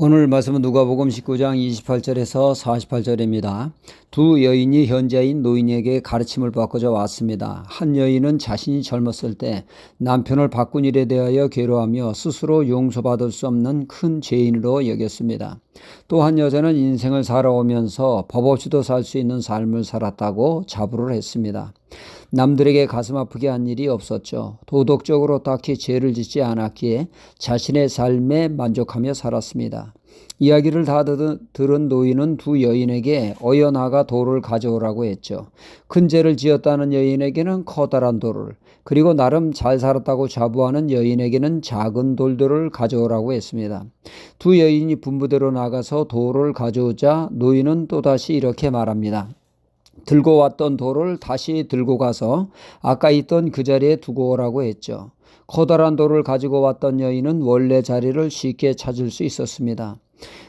오늘 말씀은 누가복음 19장 28절에서 48절입니다. 두 여인이 현자인 노인에게 가르침을 받고자 왔습니다. 한 여인은 자신이 젊었을 때 남편을 바꾼 일에 대하여 괴로워하며 스스로 용서받을 수 없는 큰 죄인으로 여겼습니다. 또 한 여자는 인생을 살아오면서 법 없이도 살 수 있는 삶을 살았다고 자부를 했습니다. 남들에게 가슴 아프게 한 일이 없었죠. 도덕적으로 딱히 죄를 짓지 않았기에 자신의 삶에 만족하며 살았습니다. 이야기를 다 들은 노인은 두 여인에게 어여나가 돌을 가져오라고 했죠. 큰 죄를 지었다는 여인에게는 커다란 돌을, 그리고 나름 잘 살았다고 자부하는 여인에게는 작은 돌들을 가져오라고 했습니다. 두 여인이 분부대로 나가서 돌을 가져오자 노인은 또다시 이렇게 말합니다. 들고 왔던 돌을 다시 들고 가서 아까 있던 그 자리에 두고 오라고 했죠. 커다란 돌을 가지고 왔던 여인은 원래 자리를 쉽게 찾을 수 있었습니다.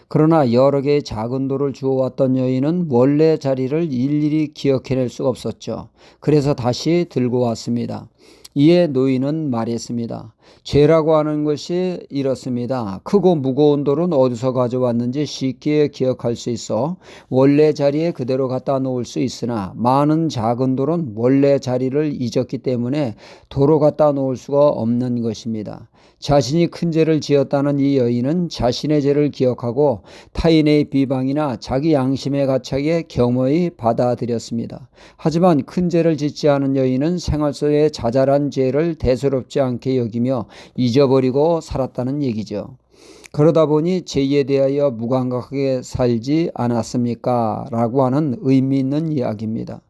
그러나 여러 개의 작은 돌을 주워왔던 여인은 원래 자리를 일일이 기억해낼 수가 없었죠. 그래서 다시 들고 왔습니다. 이에 노인은 말했습니다. 죄라고 하는 것이 이렇습니다. 크고 무거운 돌은 어디서 가져왔는지 쉽게 기억할 수 있어 원래 자리에 그대로 갖다 놓을 수 있으나 많은 작은 돌은 원래 자리를 잊었기 때문에 도로 갖다 놓을 수가 없는 것입니다. 자신이 큰 죄를 지었다는 이 여인은 자신의 죄를 기억하고 타인의 비방이나 자기 양심의 가책에 겸허히 받아들였습니다. 하지만 큰 죄를 짓지 않은 여인은 생활 속에 자잘한 죄를 대수롭지 않게 여기며 잊어버리고 살았다는 얘기죠. 그러다 보니 죄에 대하여 무감각하게 살지 않았습니까? 라고 하는 의미 있는 이야기입니다.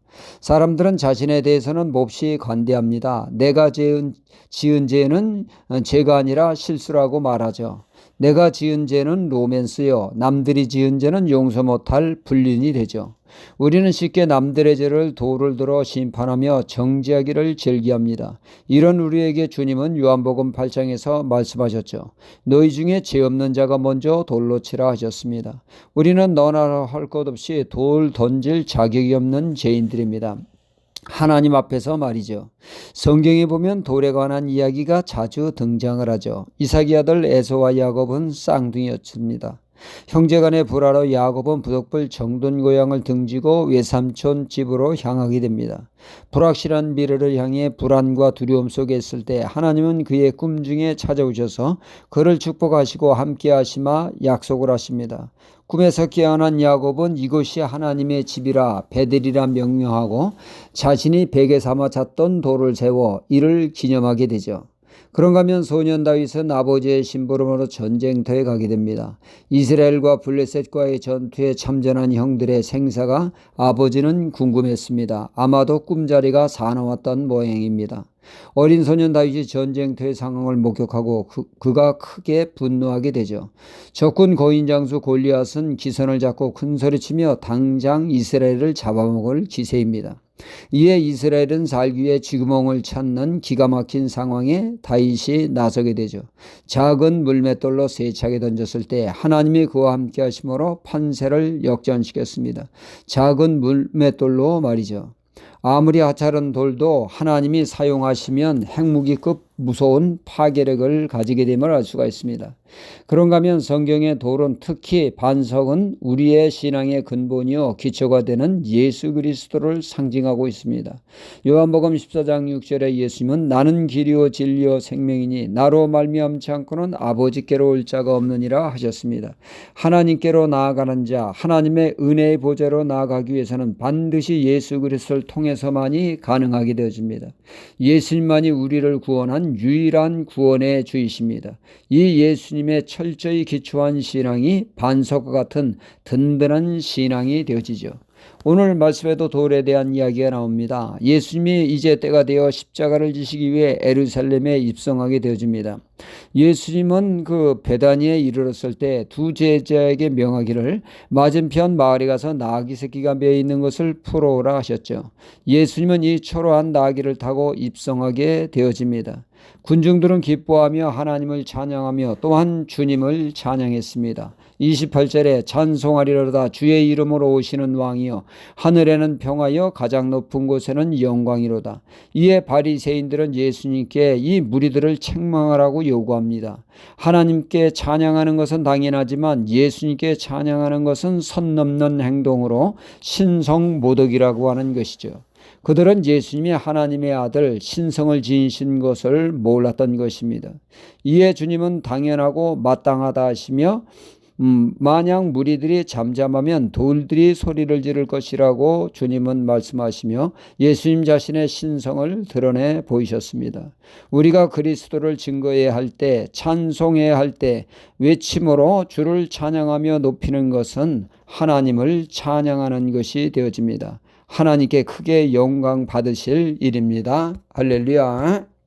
사람들은 자신에 대해서는 몹시 관대합니다. 내가 지은, 지은 죄는 죄가 아니라 실수라고 말하죠. 내가 지은 죄는 로맨스요. 남들이 지은 죄는 용서 못할 불륜이 되죠. 우리는 쉽게 남들의 죄를 도를 들어 심판하며 정지하기를 즐기합니다. 이런 우리에게 주님은 요한복음 8장에서 말씀하셨죠. 너희 중에 죄 없는 자가 먼저 돌로 치라 하셨습니다. 우리는 너나 할 것 없이 돌 던질 자격이 없는 죄인들입니다. 하나님 앞에서 말이죠. 성경에 보면 돌에 관한 이야기가 자주 등장을 하죠. 이삭이 아들 에서와 야곱은 쌍둥이였습니다. 형제간의 불화로 야곱은 부덕불 정돈 고향을 등지고 외삼촌 집으로 향하게 됩니다. 불확실한 미래를 향해 불안과 두려움 속에 있을 때 하나님은 그의 꿈 중에 찾아오셔서 그를 축복하시고 함께 하시마 약속을 하십니다. 꿈에서 깨어난 야곱은 이곳이 하나님의 집이라 베델이라 명명하고 자신이 베개 삼아 잤던 돌을 세워 이를 기념하게 되죠. 그런가 하면 소년 다윗은 아버지의 심부름으로 전쟁터에 가게 됩니다. 이스라엘과 블레셋과의 전투에 참전한 형들의 생사가 아버지는 궁금했습니다. 아마도 꿈자리가 사나웠던 모양입니다. 어린 소년 다윗이 전쟁터의 상황을 목격하고 그, 그가 크게 분노하게 되죠. 적군 거인 장수 골리앗은 기선을 잡고 큰 소리치며 당장 이스라엘을 잡아먹을 기세입니다. 이에 이스라엘은 살기 위해 쥐구멍을 찾는 기가 막힌 상황에 다윗이 나서게 되죠. 작은 물맷돌로 세차게 던졌을 때 하나님이 그와 함께 하심으로 판세를 역전시켰습니다. 작은 물맷돌로 말이죠. 아무리 하찮은 돌도 하나님이 사용하시면 핵무기급 무서운 파괴력을 가지게 됨을 알 수가 있습니다. 그런가 하면 성경의 돌은 특히 반석은 우리의 신앙의 근본이요 기초가 되는 예수 그리스도를 상징하고 있습니다. 요한복음 14장 6절에 예수님은 나는 길이요 진리요 생명이니 나로 말미암지 않고는 아버지께로 올 자가 없느니라 하셨습니다. 하나님께로 나아가는 자 하나님의 은혜의 보좌로 나아가기 위해서는 반드시 예수 그리스도를 통해서만이 가능하게 되어집니다. 예수님만이 우리를 구원한 유일한 구원의 주이십니다. 이 예수님의 철저히 기초한 신앙이 반석과 같은 든든한 신앙이 되어지죠. 오늘 말씀에도 돌에 대한 이야기가 나옵니다. 예수님이 이제 때가 되어 십자가를 지시기 위해 에루살렘에 입성하게 되어집니다. 예수님은 그 베다니에 이르렀을 때 두 제자에게 명하기를 맞은편 마을에 가서 나귀 새끼가 매어 있는 것을 풀어오라 하셨죠. 예수님은 이 초라한 나귀를 타고 입성하게 되어집니다. 군중들은 기뻐하며 하나님을 찬양하며 또한 주님을 찬양했습니다. 28절에 찬송하리로다 주의 이름으로 오시는 왕이여 하늘에는 평하여 가장 높은 곳에는 영광이로다. 이에 바리새인들은 예수님께 이 무리들을 책망하라고 요구합니다. 하나님께 찬양하는 것은 당연하지만 예수님께 찬양하는 것은 선 넘는 행동으로 신성 모독이라고 하는 것이죠. 그들은 예수님이 하나님의 아들 신성을 지니신 것을 몰랐던 것입니다. 이에 주님은 당연하고 마땅하다 하시며 음, 만약 무리들이 잠잠하면 돌들이 소리를 지를 것이라고 주님은 말씀하시며 예수님 자신의 신성을 드러내 보이셨습니다. 우리가 그리스도를 증거해야 할 때, 찬송해야 할 때, 외침으로 주를 찬양하며 높이는 것은 하나님을 찬양하는 것이 되어집니다. 하나님께 크게 영광 받으실 일입니다. 할렐루야.